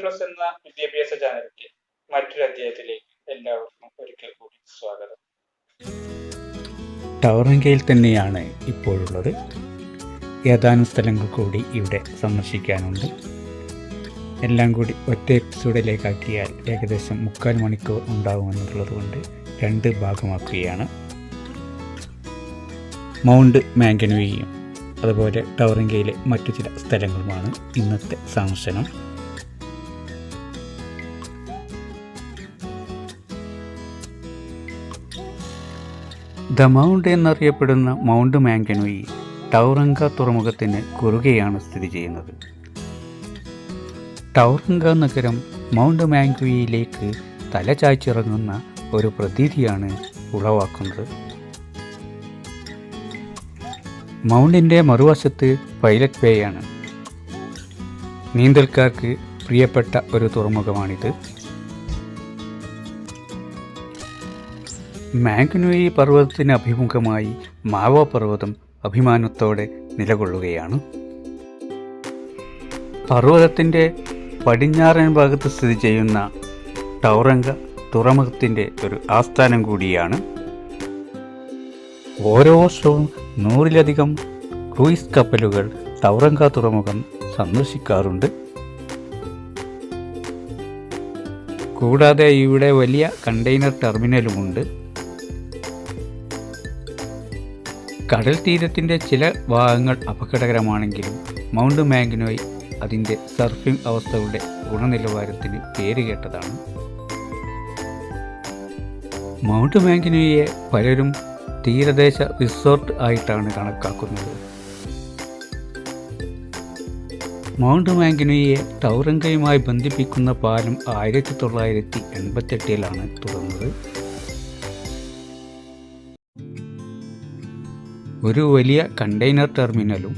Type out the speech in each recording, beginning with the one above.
Plus എന്ന വിദ്യാഭ്യാസ ചാനലിന്റെ മറ്റൊരു അധ്യായത്തിലേക്ക് എല്ലാവർക്കും ഒരിക്കൽ കൂടി സ്വാഗതം. ടവറിങ്കയിൽ തന്നെയാണ് ഇപ്പോഴുള്ളത്. ഏതാനും സ്ഥലങ്ങൾ കൂടി ഇവിടെ സന്ദർശിക്കാനുണ്ട്. എല്ലാം കൂടി ഒറ്റ എപ്പിസോഡിലേക്കാക്കിയാൽ ഏകദേശം മുക്കാൽ മണിക്കൂർ ഉണ്ടാകുമെന്നുള്ളത് കൊണ്ട് രണ്ട് ഭാഗമാക്കുകയാണ്. മൗണ്ട് മാങ്കനുവയും അതുപോലെ ടവറിങ്കയിലെ മറ്റു ചില സ്ഥലങ്ങളുമാണ് ഇന്നത്തെ സന്ദർശനം. ദ മൗണ്ട് എന്നറിയപ്പെടുന്ന മൗണ്ട് മാങ്കനുയി ടൗറങ്ക തുറമുഖത്തിന് കുറുകെയാണ് സ്ഥിതി ചെയ്യുന്നത്. ടൗറങ്ക നഗരം മൗണ്ട് മാങ്കുയിലേക്ക് തലചായ്ച്ചിറങ്ങുന്ന ഒരു പ്രതീതിയാണ് ഉളവാക്കുന്നത്. മൗണ്ടിന്റെ മറുവശത്ത് പൈലറ്റ് ബേയാണ്. നീന്തൽക്കാർക്ക് പ്രിയപ്പെട്ട ഒരു തുറമുഖമാണിത്. മാഗ്നുയി പർവതത്തിന് അഭിമുഖമായി മാവോ പർവതം അഭിമാനത്തോടെ നിലകൊള്ളുകയാണ്. പർവതത്തിന്റെ പടിഞ്ഞാറൻ ഭാഗത്ത് സ്ഥിതി ചെയ്യുന്ന ടൗറംഗ തുറമുഖത്തിന്റെ ഒരു ആസ്ഥാനം കൂടിയാണ്. ഓരോ വർഷവും നൂറിലധികം ക്രൂയിസ് കപ്പലുകൾ ടൗറംഗ തുറമുഖം സന്ദർശിക്കാറുണ്ട്. കൂടാതെ ഇവിടെ വലിയ കണ്ടെയ്നർ ടെർമിനലുമുണ്ട്. കടൽ തീരത്തിന്റെ ചില ഭാഗങ്ങൾ അപകടകരമാണെങ്കിലും മൗണ്ട് മാഗ്നോയ് അതിന്റെ സർഫിംഗ് അവസ്ഥകളുടെ ഗുണനിലവാരത്തിന് പേരുകേട്ടതാണ് മൗണ്ട് മാഗ്നോയെ പലരും തീരദേശ റിസോർട്ട് ആയിട്ടാണ് കണക്കാക്കുന്നത്. മൗണ്ട് മാഗ്നോയെ ടൗറങ്കയുമായി ബന്ധിപ്പിക്കുന്ന പാലം ആയിരത്തി തൊള്ളായിരത്തി എൺപത്തെട്ടിലാണ് തുറന്നത് ഒരു വലിയ കണ്ടെയ്നർ ടെർമിനലും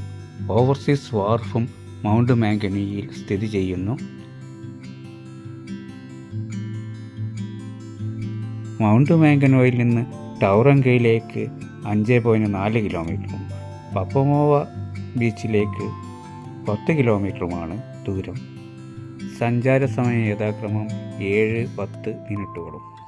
ഓവർസീസ് വാർഫും മൗണ്ട് മാങ്കനിയിൽ സ്ഥിതി ചെയ്യുന്നു. മൗണ്ട് മാങ്കനോയിൽ നിന്ന് ടൗറങ്കയിലേക്ക് അഞ്ച് പോയിന്റ് നാല് കിലോമീറ്ററും പപ്പമോവ ബീച്ചിലേക്ക് പത്ത് കിലോമീറ്ററുമാണ് ദൂരം. സഞ്ചാര സമയം യഥാക്രമം ഏഴ് പത്ത് മിനിറ്റുകളും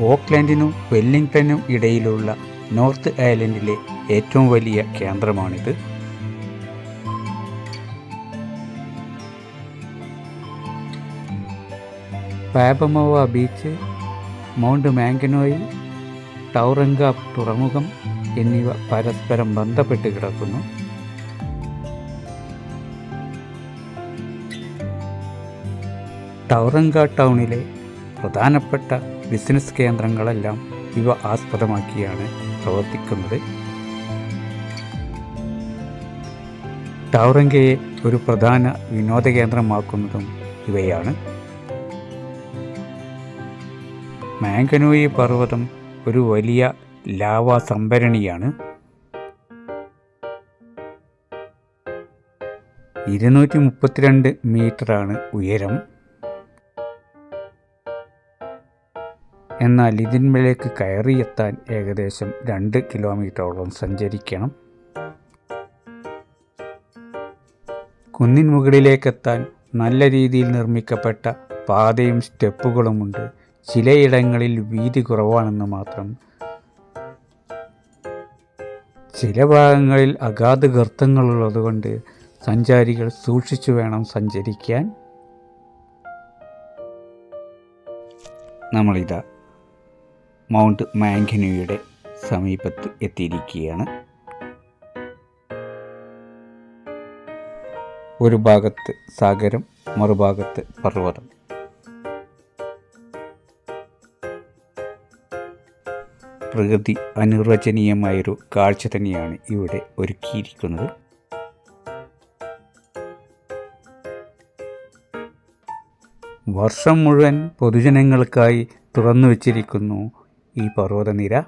ഓക്ലാൻഡിനും വെല്ലിംഗ്ടണിനും ഇടയിലുള്ള നോർത്ത് ഐലൻഡിലെ ഏറ്റവും വലിയ കേന്ദ്രമാണിത്. പാബമോവ ബീച്ച് മൗണ്ട് മാങ്കനോയി ടൗറങ്ക തുറമുഖം എന്നിവ പരസ്പരം ബന്ധപ്പെട്ട് കിടക്കുന്നു. ടൗറങ്ക ടൗണിലെ പ്രധാനപ്പെട്ട ബിസിനസ് കേന്ദ്രങ്ങളെല്ലാം ഇവ ആസ്പദമാക്കിയാണ് പ്രവർത്തിക്കുന്നത്. ടൗറങ്കയെ ഒരു പ്രധാന വിനോദ കേന്ദ്രമാക്കുന്നതും ഇവയാണ്. മാങ്കനോയി പർവതം ഒരു വലിയ ലാവ സംഭരണിയാണ്. ഇരുന്നൂറ്റി മുപ്പത്തിരണ്ട് മീറ്ററാണ് ഉയരം. എന്നാൽ ഇതിന്മേലേക്ക് കയറിയെത്താൻ ഏകദേശം രണ്ട് കിലോമീറ്ററോളം സഞ്ചരിക്കണം. കുന്നിൻ മുകളിലേക്കെത്താൻ നല്ല രീതിയിൽ നിർമ്മിക്കപ്പെട്ട പാതയും സ്റ്റെപ്പുകളുമുണ്ട്. ചിലയിടങ്ങളിൽ വീതി കുറവാണെന്ന് മാത്രം. ചില ഭാഗങ്ങളിൽ അഗാധ ഗർത്തങ്ങളുള്ളതുകൊണ്ട് സഞ്ചാരികൾ സൂക്ഷിച്ചു വേണം സഞ്ചരിക്കാൻ. നമ്മളിതാ മൗണ്ട് മാങ്കനുയുടെ സമീപത്ത് എത്തിയിരിക്കുകയാണ്. ഒരു ഭാഗത്ത് സാഗരം മറുഭാഗത്ത് പർവതം. പ്രകൃതി അനിർവചനീയമായൊരു കാഴ്ച തന്നെയാണ് ഇവിടെ ഒരുക്കിയിരിക്കുന്നത്. വർഷം മുഴുവൻ പൊതുജനങ്ങൾക്കായി തുറന്നു വച്ചിരിക്കുന്നു ഈ പർവതനിര.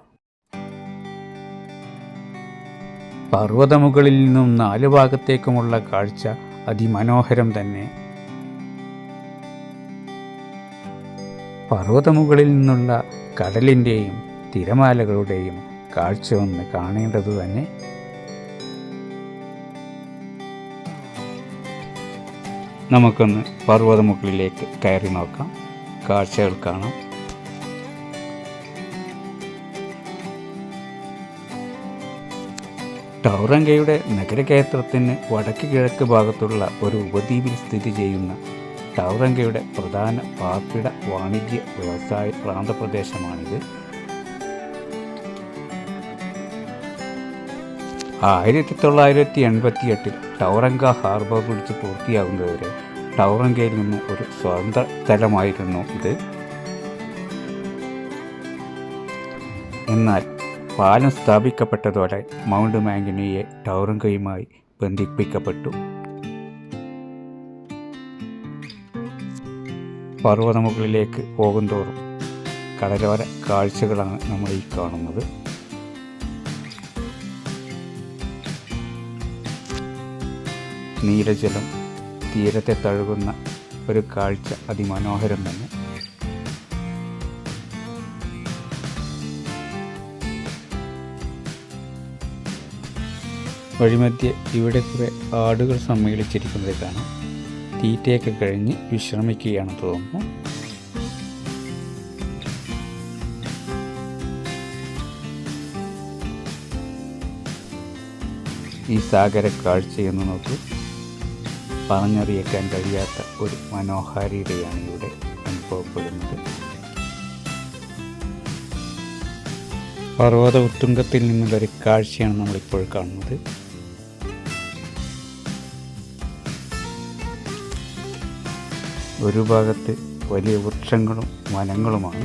പർവതമുകളിൽ നിന്നും നാല് ഭാഗത്തേക്കുമുള്ള കാഴ്ച അതിമനോഹരം തന്നെ. പർവതമുകളിൽ നിന്നുള്ള കടലിന്റെയും തിരമാലകളുടെയും കാഴ്ച ഒന്ന് കാണേണ്ടത് തന്നെ. നമുക്കൊന്ന് പർവതമുകളിലേക്ക് കയറി നോക്കാം. കാഴ്ചകൾ കാണാം. ടൗറങ്കയുടെ നഗരകേന്ദ്രത്തിന് വടക്ക് കിഴക്ക് ഭാഗത്തുള്ള ഒരു ഉപദ്വീപിൽ സ്ഥിതി ചെയ്യുന്ന ടൗറങ്കയുടെ പ്രധാന പാർപ്പിട വാണിജ്യ വ്യവസായ പ്രാന്തപ്രദേശമാണിത്. ആയിരത്തി തൊള്ളായിരത്തി എൺപത്തി എട്ടിൽ ടൗറങ്ക ഹാർബർ ബ്രിഡ്ജ് പൂർത്തിയാകുന്നതുവരെ ടൗറങ്കയിൽ നിന്നും ഒരു സ്വതന്ത്ര സ്ഥലമായിരുന്നു ഇത്. എന്നാൽ പാലം സ്ഥാപിക്കപ്പെട്ടതോടെ മൗണ്ട് മാംഗനിയെ ടൗറങ്കയുമായി ബന്ധിപ്പിക്കപ്പെട്ടു. പർവതമുകളിലേക്ക് പോകുന്തോറും കടലോര കാഴ്ചകളാണ് നമ്മൾ ഈ കാണുന്നത്. നീലജലം തീരത്തെ തഴുകുന്ന ഒരു കാഴ്ച അതിമനോഹരം തന്നെ. വഴിമധ്യേ ഇവിടെ കുറെ ആടുകൾ സമ്മേളിച്ചിരിക്കുന്നത് കാണാം. തീറ്റയൊക്കെ കഴിഞ്ഞ് വിശ്രമിക്കുകയാണ് തോന്നുന്നു. ഈ സാഗര കാഴ്ചയെന്ന് നോക്കൂ. പറഞ്ഞറിയിക്കാൻ കഴിയാത്ത ഒരു മനോഹാരിതയാണ് ഇവിടെ അനുഭവപ്പെടുന്നത്. പർവത ഉത്തുംഗത്തിൽ നിന്നുള്ളൊരു കാഴ്ചയാണ് നമ്മളിപ്പോൾ കാണുന്നത്. ഒരു ഭാഗത്ത് വലിയ വൃക്ഷങ്ങളും വനങ്ങളുമാണ്.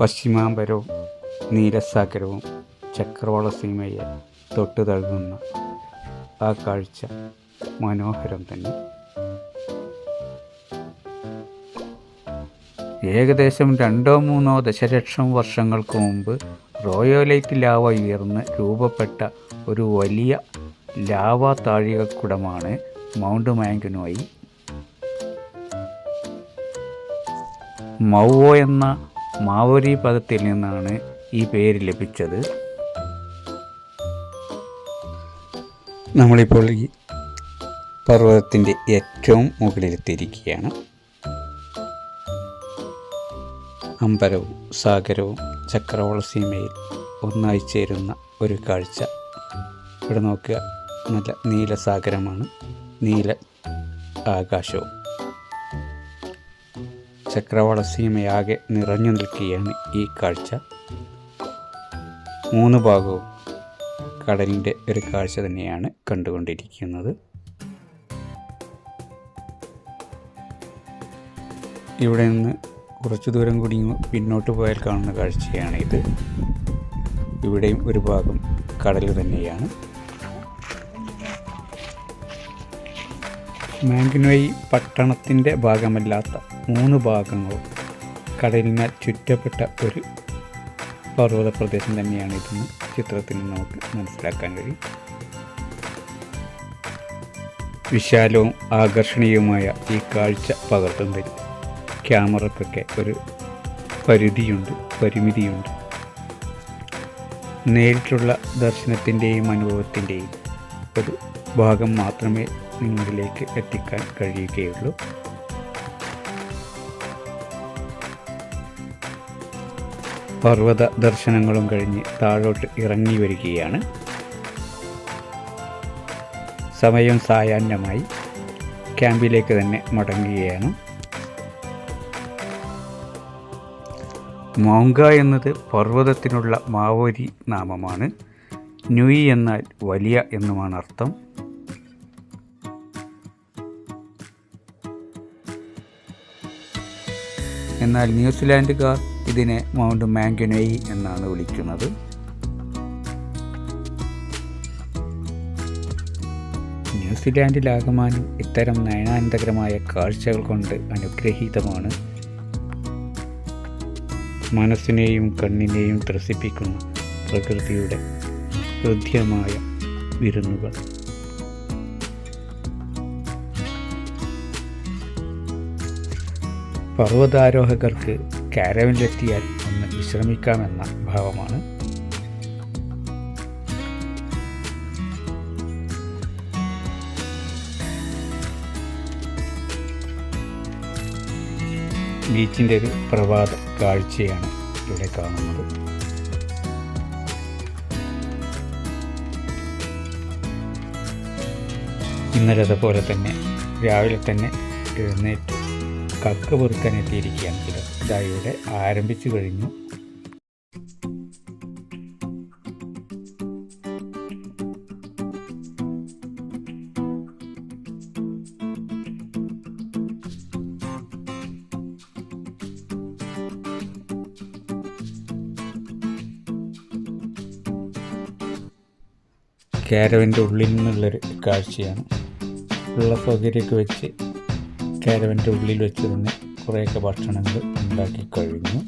പശ്ചിമാംബരവും നീലസാഗരവും ചക്രവാള സീമയെ തൊട്ട് തഴുകുന്ന ആ കാഴ്ച മനോഹരം തന്നെ. ഏകദേശം രണ്ടോ മൂന്നോ ദശലക്ഷം വർഷങ്ങൾക്ക് മുമ്പ് റോയോലൈറ്റ് ലാവ ഉയർന്ന് രൂപപ്പെട്ട ഒരു വലിയ ലാവ താഴികക്കുടമാണ് മൗണ്ട് മാങ്കനോയി മൗവോ എന്ന മാവോരി പദത്തിൽ നിന്നാണ് ഈ പേര് ലഭിച്ചത്. നമ്മളിപ്പോൾ ഈ പർവതത്തിന്റെ ഏറ്റവും മുകളിലെത്തിയിരിക്കുകയാണ്. അമ്പരവും സാഗരവും ചക്രവാള സീമയിൽ ഒന്നായി ചേരുന്ന ഒരു കാഴ്ച. ഇവിടെ നോക്കുക. നല്ല നീല സാഗരമാണ്. നീല ആകാശവും. ചക്രവാള സീമയാകെ നിറഞ്ഞു നിൽക്കുകയാണ് ഈ കാഴ്ച. മൂന്ന് ഭാഗവും കടലിന്റെ ഒരു കാഴ്ച തന്നെയാണ് കണ്ടുകൊണ്ടിരിക്കുന്നത്. ഇവിടെ നിന്ന് കുറച്ച് ദൂരം കൂടി പിന്നോട്ട് പോയാൽ കാണുന്ന കാഴ്ചയാണ് ഇത്. ഇവിടെയും ഒരു ഭാഗം കടൽ തന്നെയാണ്. മാംഗനോയി പട്ടണത്തിന്റെ ഭാഗമല്ലാത്ത മൂന്ന് ഭാഗങ്ങളും കടലിനാൽ ചുറ്റപ്പെട്ട ഒരു പർവത പ്രദേശം തന്നെയാണ് ഇതെന്ന് ചിത്രത്തിൽ നമുക്ക് മനസ്സിലാക്കാൻ കഴിയും. വിശാലവും ആകർഷണീയവുമായ ഈ കാഴ്ച പകർത്തുന്നതിൽ ക്യാമറക്കൊക്കെ ഒരു പരിധിയുണ്ട് പരിമിതിയുണ്ട്. നേരിട്ടുള്ള ദർശനത്തിന്റെയും അനുഭവത്തിന്റെയും ഒരു ഭാഗം മാത്രമേ നിങ്ങളിലേക്ക് എത്തിക്കാൻ കഴിയുകയുള്ളൂ. പർവത ദർശനങ്ങളും കഴിഞ്ഞ് താഴോട്ട് ഇറങ്ങി വരികയാണ്. സമയം സായാഹ്നമായി. ക്യാമ്പിലേക്ക് തന്നെ മടങ്ങുകയാണ്. മൗങ്ക എന്നത് പർവതത്തിനുള്ള മാവോരി നാമമാണ്. ന്യൂയി എന്നാൽ വലിയ എന്നുമാണ് അർത്ഥം. എന്നാൽ ന്യൂസിലാൻഡുകാർ ഇതിനെ മൗണ്ട് മാംഗനോയി എന്നാണ് വിളിക്കുന്നത്. ന്യൂസിലാൻഡിലാകമാനം ഇത്തരം നയനാനന്ദകരമായ കാഴ്ചകൾ കൊണ്ട് അനുഗ്രഹീതമാണ് മനസ്സിനെയും കണ്ണിനെയും ത്രസിപ്പിക്കുന്ന പ്രകൃതിയുടെ ഹൃദ്യമായ വിരുന്നുകൾ. പർവതാരോഹകർക്ക് കാരവനിലെത്തിയാൽ ഒന്ന് വിശ്രമിക്കാമെന്ന ഭാവമാണ്. ബീച്ചിന്റെ ഒരു പ്രഭാത. കാഴ്ചയാണ് ഇവിടെ കാണുന്നത്. ഇന്നലെ അതുപോലെ തന്നെ രാവിലെ തന്നെ എഴുന്നേറ്റ് കക്ക പൊറുക്കാൻ എത്തിയിരിക്കുകയാണ്. ചിലർ ഇതാ ഇവിടെ ആരംഭിച്ചു കഴിഞ്ഞു. കാരവന്റെ ഉള്ളിൽ നിന്നുള്ളൊരു കാഴ്ചയാണ്. ഉള്ള സൗകര്യമൊക്കെ വെച്ച് കാരവന്റെ ഉള്ളിൽ വെച്ച് തന്നെ കുറേയൊക്കെ ഭക്ഷണങ്ങൾ ഉണ്ടാക്കി കഴിഞ്ഞു.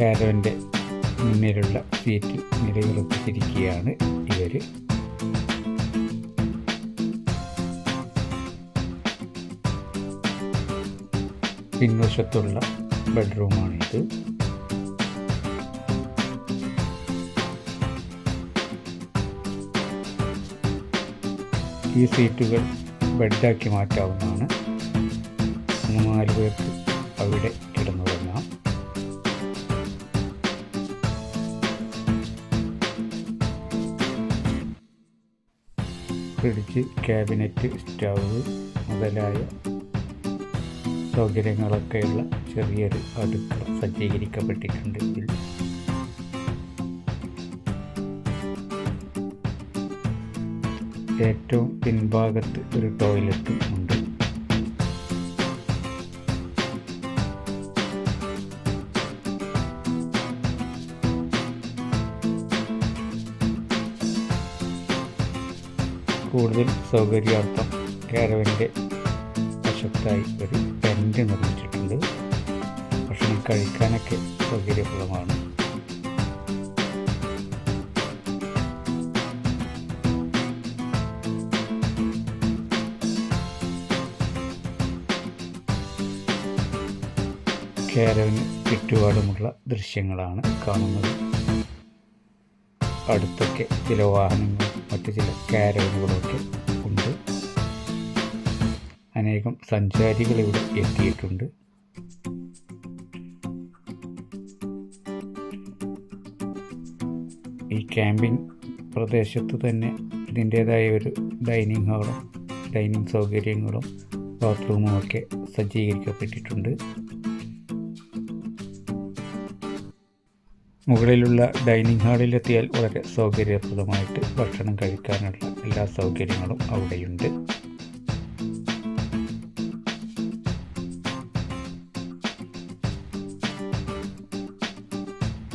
കാരവന്റെ മുന്നിലുള്ള സീറ്റിൽ നിലയുറപ്പിച്ചിരിക്കുകയാണ് ഇവർ പിൻവശത്തുള്ള ബെഡ്റൂമാണിത് ഈ സീറ്റുകൾ ബെഡാക്കി മാറ്റാവുന്നതാണ്. മൂന്നാൽ പേർക്ക് അവിടെ കിടന്നു തുടങ്ങാം ഫ്രിഡ്ജ് ക്യാബിനറ്റ് സ്റ്റൗ മുതലായ സൗകര്യങ്ങളൊക്കെയുള്ള ചെറിയൊരു അടുക്കള സജ്ജീകരിക്കപ്പെട്ടിട്ടുണ്ട് ഇതിൽ. ഏറ്റവും പിൻഭാഗത്ത് ഒരു ടോയ്ലറ്റ് ഉണ്ട്. കൂടുതൽ സൗകര്യാർത്ഥം കാരവന്റെ വശത്തായി ഒരു ടെന്റ് നിർമ്മിച്ചിട്ടുണ്ട്. ഭക്ഷണം കഴിക്കാനൊക്കെ സൗകര്യപ്രദമാണ്. കേരവിന് ചുറ്റുപാടുമുള്ള ദൃശ്യങ്ങളാണ് കാണുന്നത്. അടുത്തൊക്കെ ചില വാഹനങ്ങളും മറ്റു ചില കാരവനുകളൊക്കെ അനേകം സഞ്ചാരികൾ ഇവിടെ എത്തിയിട്ടുണ്ട്. ഈ ക്യാമ്പിംഗ് പ്രദേശത്ത് തന്നെ ഇതിന്റേതായ ഒരു ഡൈനിങ് ഹാളും ഡൈനിങ് സൗകര്യങ്ങളും ബാത്റൂമും ഒക്കെ സജ്ജീകരിക്കപ്പെട്ടിട്ടുണ്ട്. മുകളിലുള്ള ഡൈനിങ് ഹാളിലെത്തിയാൽ വളരെ സൗകര്യപ്രദമായിട്ട് ഭക്ഷണം കഴിക്കാനുള്ള എല്ലാ സൗകര്യങ്ങളും അവിടെയുണ്ട്.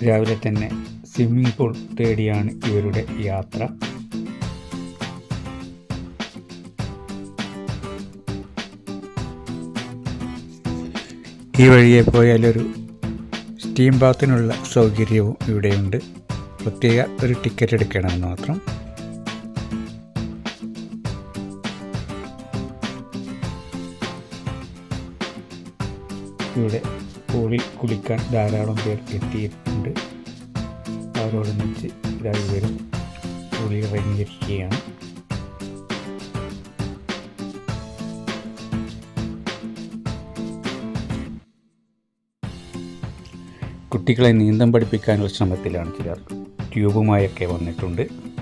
രാവിലെ തന്നെ സ്വിമ്മിംഗ് പൂൾ തേടിയാണ് ഇവരുടെ യാത്ര. ഈ വഴിയെ പോയാലൊരു സ്റ്റീം ബാത്തിനുള്ള സൗകര്യവും ഇവിടെയുണ്ട്. പ്രത്യേക ഒരു ടിക്കറ്റ് എടുക്കണമെന്ന് മാത്രം. ഇവിടെ പൂളിൽ കുളിക്കാൻ ധാരാളം പേർ എത്തിയിട്ടുണ്ട്. അവരോടൊന്നിച്ച് വരും പൂളിൽ ഇറങ്ങിയിരിക്കുകയാണ്. കുട്ടികളെ നീന്തം പഠിപ്പിക്കാനുള്ള ശ്രമത്തിലാണ് ചിലർ. ട്യൂബുമായൊക്കെ വന്നിട്ടുണ്ട്.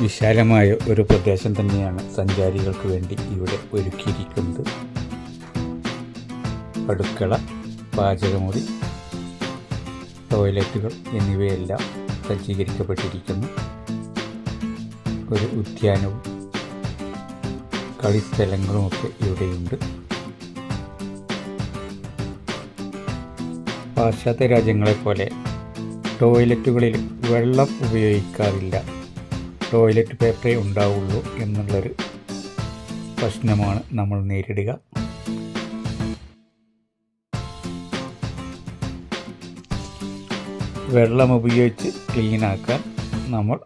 വിശാലമായ ഒരു പ്രദേശം തന്നെയാണ് സഞ്ചാരികൾക്ക് വേണ്ടി ഇവിടെ ഒരുക്കിയിരിക്കുന്നത്. അടുക്കള പാചകമുറി ടോയ്ലറ്റുകൾ എന്നിവയെല്ലാം സജ്ജീകരിക്കപ്പെട്ടിരിക്കുന്നു. ഒരു ഉദ്യാനവും കളിസ്ഥലങ്ങളുമൊക്കെ ഇവിടെയുണ്ട്. പാശ്ചാത്യ രാജ്യങ്ങളെപ്പോലെ ടോയ്ലറ്റുകളിൽ വെള്ളം ഉപയോഗിക്കാറില്ല. ടോയ്ലറ്റ് പേപ്പറേ ഉണ്ടാവുള്ളൂ എന്നുള്ളൊരു പ്രശ്നമാണ് നമ്മൾ നേരിടുക. വെള്ളം ഉപയോഗിച്ച് ക്ലീനാക്കാൻ നമ്മൾ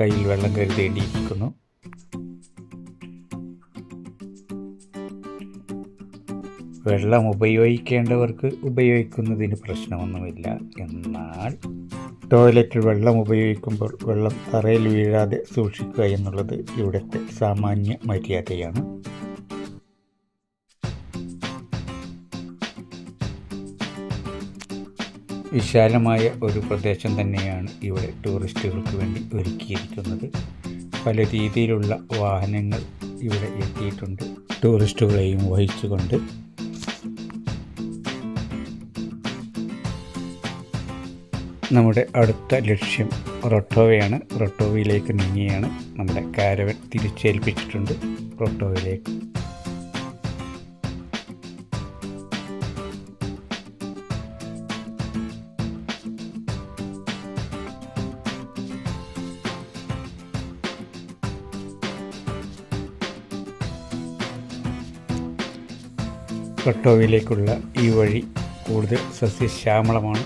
കയ്യിൽ വെള്ളം കരുതേണ്ടിയിരിക്കുന്നു. വെള്ളം ഉപയോഗിക്കേണ്ടവർക്ക് ഉപയോഗിക്കുന്നതിന് പ്രശ്നമൊന്നുമില്ല. എന്നാൽ ടോയ്ലറ്റിൽ വെള്ളം ഉപയോഗിക്കുമ്പോൾ വെള്ളം തറയിൽ വീഴാതെ സൂക്ഷിക്കുക എന്നുള്ളത് ഇവിടുത്തെ സാമാന്യ മര്യാദയാണ്. വിശാലമായ ഒരു പ്രദേശം തന്നെയാണ് ഇവിടെ ടൂറിസ്റ്റുകൾക്ക് വേണ്ടി ഒരുക്കിയിരിക്കുന്നത്. പല രീതിയിലുള്ള വാഹനങ്ങൾ ഇവിടെ എത്തിയിട്ടുണ്ട്. ടൂറിസ്റ്റുകളെയും വഹിച്ചുകൊണ്ട് നമ്മുടെ അടുത്ത ലക്ഷ്യം റൊട്ടോവയാണ്. റൊട്ടോവയിലേക്ക് നീങ്ങിയാണ് നമ്മുടെ കാരവൻ തിരിച്ചേൽപ്പിച്ചിട്ടുണ്ട് റൊട്ടോവയിലേക്ക്. റൊട്ടോവയിലേക്കുള്ള ഈ വഴി കൂടുതൽ സസ്യശ്യാമളമാണ്.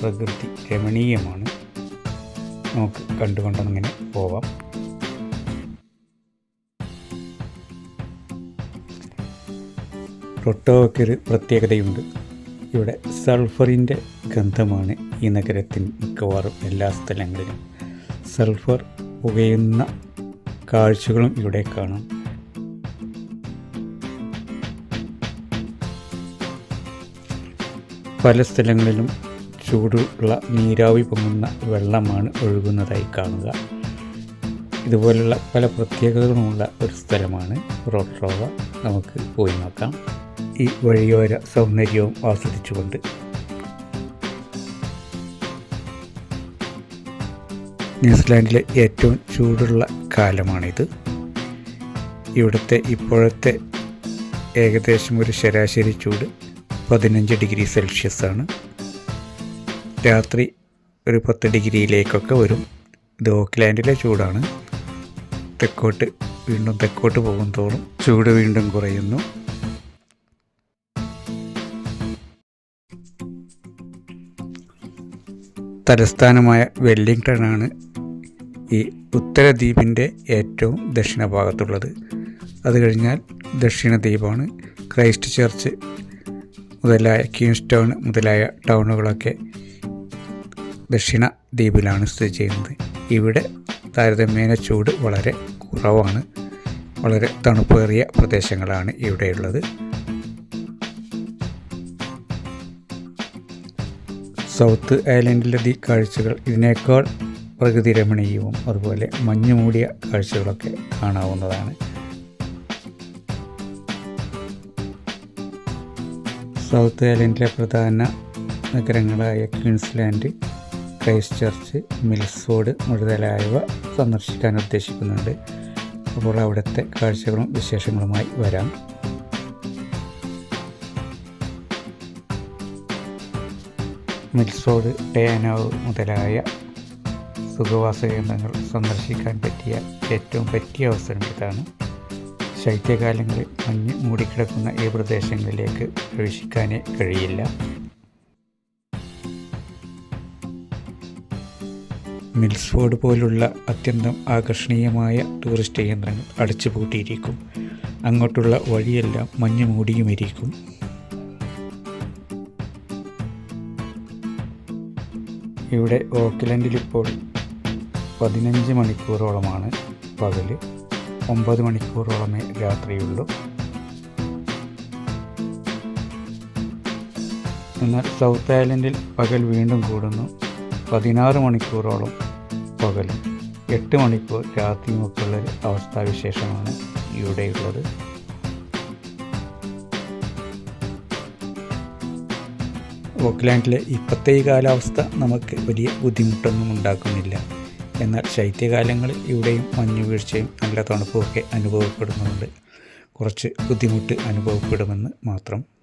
പ്രകൃതി രമണീയമാണ്. നമുക്ക് കണ്ടുകൊണ്ടങ്ങനെ പോവാം. റൊട്ടോവയ്ക്കൊരു പ്രത്യേകതയുണ്ട്. ഇവിടെ സൾഫറിന്റെ ഗന്ധമാണ് ഈ നഗരത്തിന് മിക്കവാറും എല്ലാ സ്ഥലങ്ങളിലും. സൾഫർ പുകയുന്ന കാഴ്ചകളും ഇവിടെ കാണാം. പല സ്ഥലങ്ങളിലും ചൂടുള്ള നീരാവി പൊങ്ങുന്ന വെള്ളമാണ് ഒഴുകുന്നതായി കാണുക. ഇതുപോലുള്ള പല പ്രത്യേകതകളുമുള്ള ഒരു സ്ഥലമാണ് റോട്രോവ നമുക്ക് പോയി നോക്കാം. ഈ വഴിയോര സൗന്ദര്യവും ആസ്വദിച്ചുകൊണ്ട്. ന്യൂസിലാൻഡിലെ ഏറ്റവും ചൂടുള്ള കാലമാണിത്. ഇവിടുത്തെ ഇപ്പോഴത്തെ ഏകദേശം ഒരു ശരാശരി ചൂട് പതിനഞ്ച് ഡിഗ്രി സെൽഷ്യസ് ആണ് രാത്രി ഒരു പത്ത് ഡിഗ്രിയിലേക്കൊക്കെ വരും. ഇത് ഓക്ക്ലാൻഡിലെ ചൂടാണ്. തെക്കോട്ട് വീണ്ടും തെക്കോട്ട് പോകും തോറും ചൂട് വീണ്ടും കുറയുന്നു. തലസ്ഥാനമായ വെല്ലിംഗ്ടൺ ആണ് ഈ ഉത്തരദ്വീപിന്റെ ഏറ്റവും ദക്ഷിണ ഭാഗത്തുള്ളത് അത് കഴിഞ്ഞാൽ ദക്ഷിണ ദ്വീപാണ് ക്രൈസ്റ്റ് ചർച്ച് മുതലായ ക്യൂൻസ്റ്റൗൺ മുതലായ ടൗണുകളൊക്കെ ദക്ഷിണ ദ്വീപിലാണ് സ്ഥിതി ചെയ്യുന്നത്. ഇവിടെ താരതമ്യേന ചൂട് വളരെ കുറവാണ്. വളരെ തണുപ്പേറിയ പ്രദേശങ്ങളാണ് ഇവിടെയുള്ളത്. സൗത്ത് ഐലൻഡിലെ ഈ കാഴ്ചകൾ ഇതിനേക്കാൾ പ്രകൃതി രമണീയവും അതുപോലെ മഞ്ഞു മൂടിയ കാഴ്ചകളൊക്കെ കാണാവുന്നതാണ്. സൗത്ത് ഐലൻഡിലെ പ്രധാന നഗരങ്ങളായ ക്വീൻസ്ലാൻഡ് ക്രൈസ്റ്റ് ചർച്ച് മിൽസ്ഫോർഡ് മുതലായവ സന്ദർശിക്കാൻ ഉദ്ദേശിക്കുന്നുണ്ട്. അപ്പോൾ അവിടുത്തെ കാഴ്ചകളും വിശേഷങ്ങളുമായി വരാം. മിൽസ്ഫോർഡ് ഡയാനാവ് മുതലായ സുഖവാസ കേന്ദ്രങ്ങൾ സന്ദർശിക്കാൻ പറ്റിയ ഏറ്റവും പറ്റിയ അവസരം ഇതാണ്. ശൈത്യകാലങ്ങളിൽ മഞ്ഞ് മൂടിക്കിടക്കുന്ന ഈ പ്രദേശങ്ങളിലേക്ക് പ്രവേശിക്കാനേ കഴിയില്ല. മിൽസ്ഫോർഡ് പോലുള്ള അത്യന്തം ആകർഷണീയമായ ടൂറിസ്റ്റ് കേന്ദ്രങ്ങൾ അടച്ചുപൂട്ടിയിരിക്കും. അങ്ങോട്ടുള്ള വഴിയെല്ലാം മഞ്ഞ് മൂടിയുമിരിക്കും. ഇവിടെ ഓക്ലൻഡിൽ ഇപ്പോൾ പതിനഞ്ച് മണിക്കൂറോളമാണ് പകൽ ഒമ്പത് മണിക്കൂറോളമേ രാത്രിയുള്ളൂ. എന്നാൽ സൗത്ത് ഐലൻഡിൽ പകൽ വീണ്ടും കൂടുന്നു. പതിനാറ് മണിക്കൂറോളം പകലും എട്ട് മണിക്കൂർ രാത്രിയുമൊക്കെയുള്ള ഒരു അവസ്ഥാവിശേഷമാണ് ഇവിടെയുള്ളത് ഓക്ലാൻഡിലെ ഇപ്പോഴത്തെ ഈ കാലാവസ്ഥ നമുക്ക് വലിയ ബുദ്ധിമുട്ടൊന്നും ഉണ്ടാക്കുന്നില്ല. എന്നാൽ ശൈത്യകാലങ്ങളിൽ ഇവിടെയും മഞ്ഞുവീഴ്ചയും നല്ല തണുപ്പുമൊക്കെ അനുഭവപ്പെടുന്നുണ്ട്. കുറച്ച് ബുദ്ധിമുട്ട് അനുഭവപ്പെടുമെന്ന് മാത്രം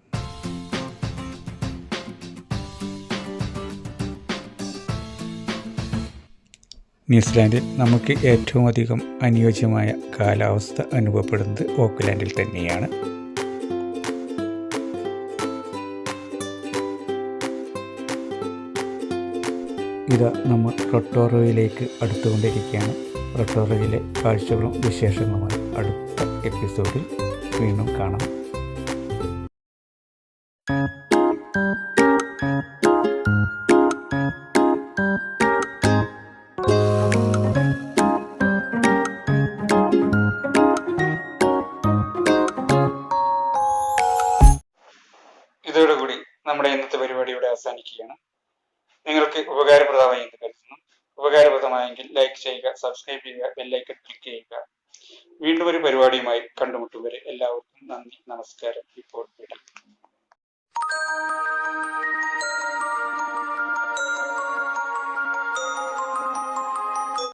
ന്യൂസിലാൻഡിൽ നമുക്ക് ഏറ്റവും അധികം അനുയോജ്യമായ കാലാവസ്ഥ അനുഭവപ്പെടുന്നത് ഓക്ക്ലാൻഡിൽ തന്നെയാണ്. ഇത് നമ്മൾ റൊട്ടോറോയിലേക്ക് അടുത്തുകൊണ്ടിരിക്കുകയാണ്. റൊട്ടോറോയിലെ കാഴ്ചകളും വിശേഷങ്ങളുമായി അടുത്ത എപ്പിസോഡിൽ വീണ്ടും കാണാം. subscribe like